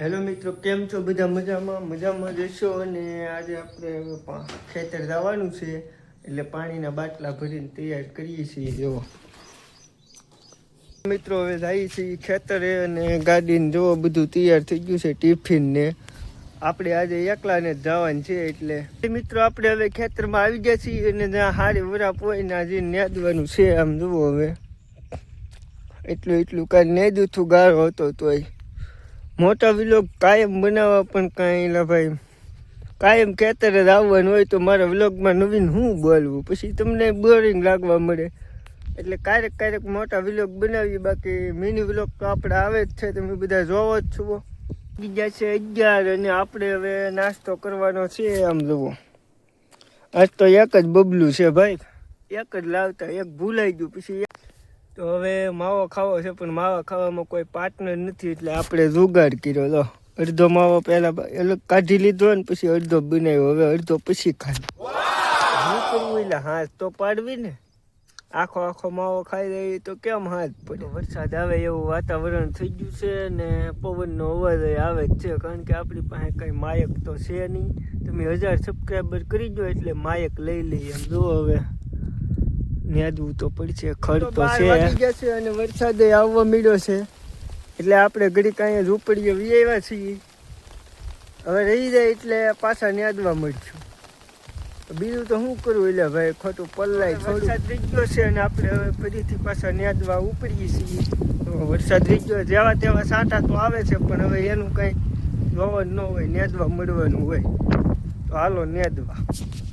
Hello મિત્રો. કેમ છો? બધા મજામાં? મજામાં જશો અને આજે આપણે ખેતર જવાનું છે. એટલે પાણીના બાટલા ભરીને તૈયાર કરીએ છીએ. જેવો મિત્રો, હવે જઈએ છીએ ખેતરે અને ગાડીને જોવો બધું તૈયાર થઈ ગયું છે ટિફિન ને આપણે આજે એકલાને જ જવાનું છે એટલે. મિત્રો, આપણે હવે ખેતરમાં આવી ગયા છીએ અને જ્યાં હારી વરાપ હોય ને આજે નેદવાનું છે, આમ જુઓ હવે. એટલું એટલું કાંઈ નેદું હતું ગાળો હતો તોય. મોટા વિલોગ કાયમ બનાવવા પણ કાંઈ એલા ભાઈ. કાયમ ખેતરે જ આવવાનું હોય તો મારા વ્લોગમાં નવીન હું બોલવું? પછી તમને બોરિંગ લાગવા મળે. એટલે ક્યારેક ક્યારેક મોટા વિલોગ બનાવીએ, બાકી મિની વ્લોગ તો આપણે આવે જ છે. તમે બધા જોવો જ છો. બીજા છે અગિયાર અને આપણે હવે નાસ્તો કરવાનો છે આમ જુઓ. આજ તો એક જ બબલું છે ભાઈ. એક જ લાવતા, એક ભૂલાઈ ગયું. પછી તો હવે માવો ખાવો છે, પણ માવા ખાવામાં કોઈ પાર્ટનર નથી, એટલે આપણે જુગાડ કર્યો. લો, અડધો માવો પહેલા એટલે કાઢી લીધો ને પછી અડધો બનાવ્યો. હવે અડધો પછી ખાધો શું કરવું એટલે હાથ તો પાડવી ને. આખો આખો માવો ખાઈ રહી તો કેમ હાથ પડે? વરસાદ આવે એવું વાતાવરણ થઈ ગયું છે ને પવનનો અવાજ આવે જ છે, કારણ કે આપણી પાસે કઈ માયક તો છે નહીં. તમે હજાર સબસ્ક્રાઈબર કરી દો એટલે માયક લઈ લઈએ. એમ જુઓ હવે નેદવું તો પડશે ખડ તો છે. છે અને વરસાદ આવવા મળ્યો છે. એટલે આપણે ઘડીક અહીંયા ઝૂંપડીએ વિયાવ્યા છીએ. હવે રહી જાય એટલે પાછા નેદવા મળશું. બીજું તો શું કરવું? એટલે ભાઈ ખોટું પલ્લાય વરસાદ રહી ગયો છે અને આપણે હવે ફરીથી પાછા નેદવા ઉપડીએ છીએ. તો વરસાદ રહી ગયો. જેવા તેવા સાંટા તો આવે છે પણ હવે એનું કંઈ જોવાનું ન હોય નેદવા મળવાનું હોય. તો હાલો નેદવા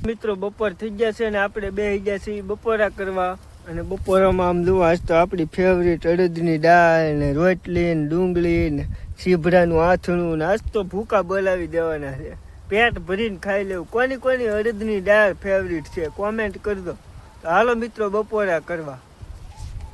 મિત્રો, બપોર થઈ ગયા છે અને આપણે બે ગયા છીએ બપોરા કરવા. અને બપોરામાં આમ જોવા, આજ તો આપણી ફેવરેટ અડદની દાળ ને રોટલી ને ડુંગળી ને સીભડાનું આથણું ને આજ તો ભૂકા બોલાવી દેવાના છે. પેટ ભરીને ખાઈ લેવું. કોની કોની અડદની દાળ ફેવરેટ છે? કોમેન્ટ કરી દો. તો હાલો, મિત્રો, બપોરા કરવા.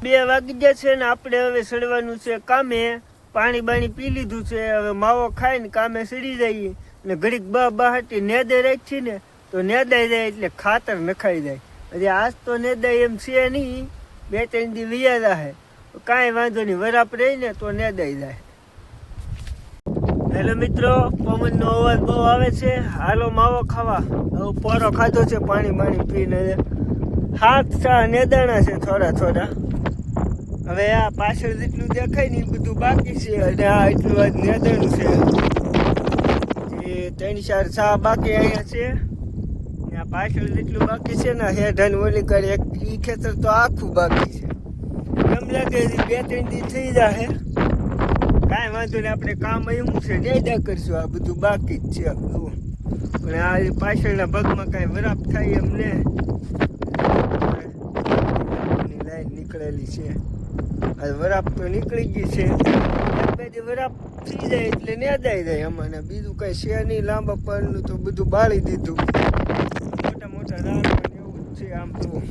બે વાગી ગયા છે ને આપણે હવે સડવાનું છે કામે. પાણી બાણી પી લીધું છે, હવે માવો ખાઈને કામે સડી જઈએ ને ઘડીક બા બહાટી નેદે રાખી ને તો નેદાઈ જાય એટલે ખાતર નખાઈ જાય. એટલે આજ તો નેદાય એમ છે નહીં, બે ત્રણ દી વિયા જાય કાંઈ વાંધો નહીં, વરાપ રહીને તો નેદાઈ જાય. હેલો મિત્રો, પવનનો અવાજ બહુ આવે છે. હાલો માવો ખાવા. હવે પોરો ખાધો છે, પાણી પાણી પીને. હાથ ચા નેદાણા છે થોડા થોડા. હવે આ પાછળ જેટલું દેખાય ને એ બધું બાકી છે અને આ એટલું આજ નેદાણું છે. એ ત્રણ ચાર ચા બાકી અહીંયા છે. ને આ પાછળ જેટલું બાકી છે ને હેઠ ઓલી કરી એક ઈ ખેતર તો આખું બાકી છે. એમ લાગે બે ત્રણ દી થઈ જાય કાંઈ વાંધો નહીં, આપણે કામ એવું છે. નેદા કરશું, આ બધું બાકી જ છે જુઓ. પણ આ પાછળના ભાગમાં કાંઈ વરાપ થાય એમ ને. લાઈન નીકળેલી છે. આ વરાપ તો નીકળી ગઈ છે. બે વરાપ થઈ જાય એટલે નેદાઈ જાય અમારે બીજું કઈ છે નહીં, લાંબા પરનું તો બધું બાળી દીધું. મોટા મોટા ઝાડ એવું છે આમ તો.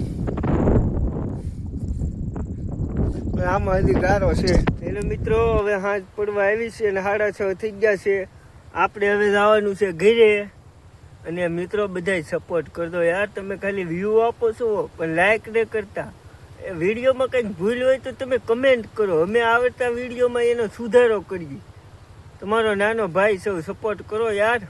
આમાં હજી ગારો છે. એટલે મિત્રો, હવે હાથ પડવા આવી છે અને સાડા છ થઈ ગયા છે. આપણે હવે જવાનું છે ઘરે. અને મિત્રો બધાય સપોર્ટ કરજો યાર. તમે ખાલી વ્યૂ આપો છો, પણ લાઈક ને કરતા. વિડીયોમાં કંઈક ભૂલ હોય તો તમે કમેન્ટ કરો. અમે આવડતા વિડીયોમાં એનો સુધારો કરીએ. તમારો નાનો ભાઈ સૌ સપોર્ટ કરો યાર.